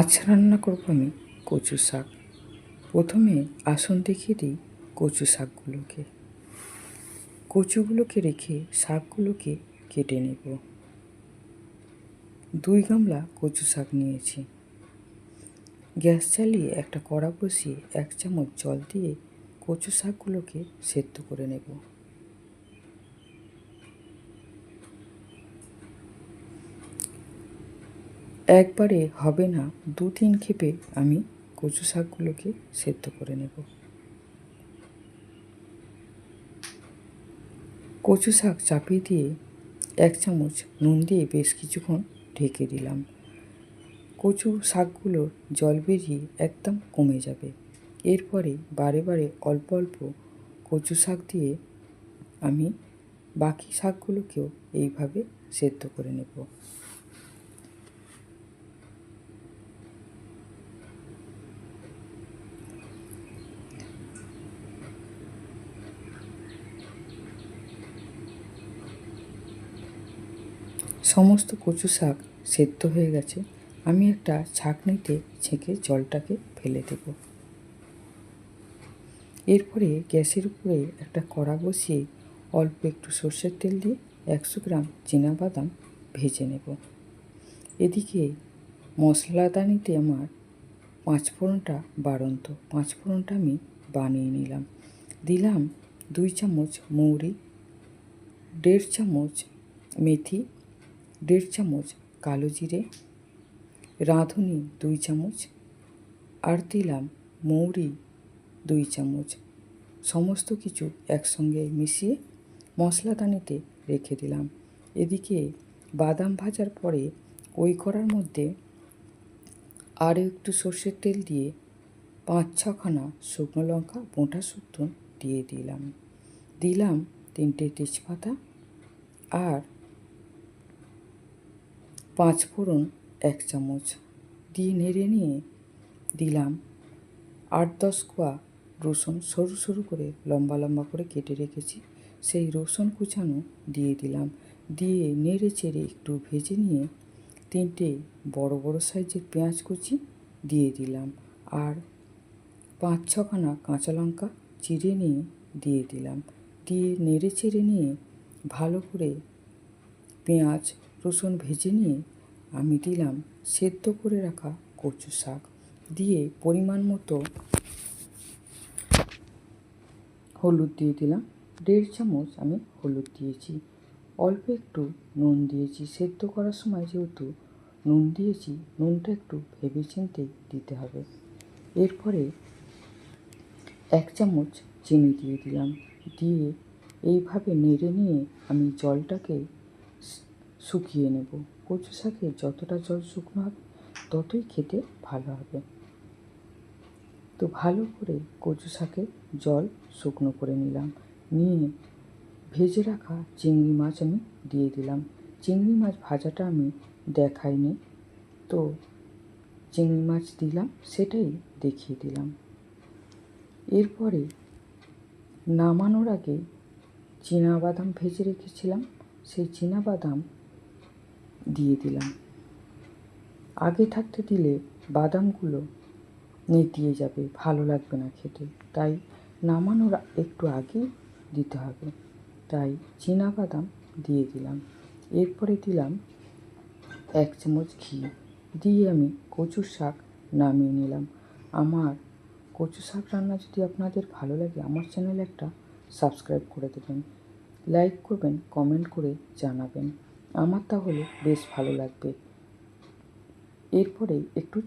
আজ রান্না করব আমি কচু শাক। প্রথমে আসন দেখিয়ে দিই কচু শাকগুলোকে। কচুগুলোকে রেখে শাকগুলোকে কেটে নেব। দুই গামলা কচু শাক নিয়েছি। গ্যাস চালিয়ে একটা কড়া বসিয়ে এক চামচ জল দিয়ে কচু শাকগুলোকে সেদ্ধ করে নেব। একবারে হবে না দু তিন খেপে আমি কচু শাকগুলোকে সেদ্ধ করে নেব। কচু শাক চাপিয়ে দিয়ে এক চামচ নুন দিয়ে বেশ কিছুক্ষণ ঢেকে দিলাম। কচু শাকগুলোর জল বেরিয়ে একদম কমে যাবে। এরপরে বারে বারে অল্প অল্প কচু শাক দিয়ে আমি বাকি শাকগুলোকেও এইভাবে সেদ্ধ করে নেব। সমস্ত কচু শাক সেদ্ধ হয়ে গেছে, আমি একটা ছাঁকনিতে ছেঁকে জলটাকে ফেলে দেব। এরপরে গ্যাসের উপরে একটা কড়া বসিয়ে অল্প একটু সর্ষের তেল দিয়ে একশো গ্রাম বাদাম ভেজে নেব। এদিকে মশলাদানিতে আমার পাঁচ ফোড়নটা বাড়ন্ত, পাঁচ ফোড়নটা আমি বানিয়ে নিলাম। দিলাম দুই চামচ মৌরি, দেড় চামচ মেথি দেড় চামচ কালো জিরে, রাঁধুনি দুই চামচ, আর দিলাম মৌরি দুই চামচ। সমস্ত কিছু একসঙ্গে মিশিয়ে মশলাদানিতে রেখে দিলাম। এদিকে বাদাম ভাজার পরে ওই করার মধ্যে আরও একটু সর্ষের তেল দিয়ে পাঁচ ছখানা শুকনো লঙ্কা বোঁটা শুক্তো দিয়ে দিলাম। দিলাম তিনটে তেজপাতা আর পাঁচ ফোড়ন, এক চামচ দিয়ে নেড়ে নিয়ে দিলাম। আট দশ কোয়া রসুন সরু সরু করে লম্বা লম্বা করে কেটে রেখেছি। সেই রসুন কুচানো দিয়ে দিলাম। দিয়ে নেড়ে চেড়ে একটু ভেজে নিয়ে তিনটে বড় বড় সাইজের পেঁয়াজ কুচি দিয়ে দিলাম। আর পাঁচ ছখানা কাঁচা লঙ্কা চিড়ে নিয়ে দিয়ে দিলাম। দিয়ে নেড়ে চেড়ে নিয়ে ভালো করে পেঁয়াজ রসুন ভেজে নিয়ে আমি দিলাম সেদ্ধ করে রাখা কচু শাক। দিয়ে পরিমাণ মতো হলুদ দিয়ে দিলাম। দেড় চামচ আমি হলুদ দিয়েছি। অল্প একটু নুন দিয়েছি। সেদ্ধ করার সময় যেহেতু নুন দিয়েছি, নুনটা একটু ভেবে চিনতে দিতে হবে। এরপরে এক চামচ চিনি দিয়ে দিলাম। দিয়ে এইভাবে নেড়ে নিয়ে আমি জলটাকে শুকিয়ে নেব। কচু শাকে যতটা জল শুকনো হবে, ততই খেতে ভালো হবে। তো ভালো করে কচু শাকে জল শুকনো করে নিলাম। নিয়ে ভেজে রাখা চিংড়ি মাছ আমি দিয়ে দিলাম। চিংড়ি মাছ ভাজাটা আমি দেখাইনি। তো চিংড়ি মাছ দিলাম, সেটাই দেখিয়ে দিলাম। এরপরে নামানোর আগে বাদাম ভেজে রেখেছিলাম। সেই বাদাম দিয়ে দিলাম। আগে থাকতে দিলে বাদামগুলো নেতিয়ে যাবে, ভালো লাগবে না খেতে। তাই নামানোর একটু আগে দিতে হবে। তাই বাদাম দিয়ে দিলাম। এরপরে দিলাম এক চামচ ঘি। দিয়ে আমি কচুর শাক নামিয়ে নিলাম। আমার কচু শাক রান্না যদি আপনাদের ভালো লাগে, আমার চ্যানেলে একটা সাবস্ক্রাইব করে দেবেন। লাইক করবেন, কমেন্ট করে জানাবেন। আমার তাহলে বেশ ভালো লাগবে। এরপরে একটু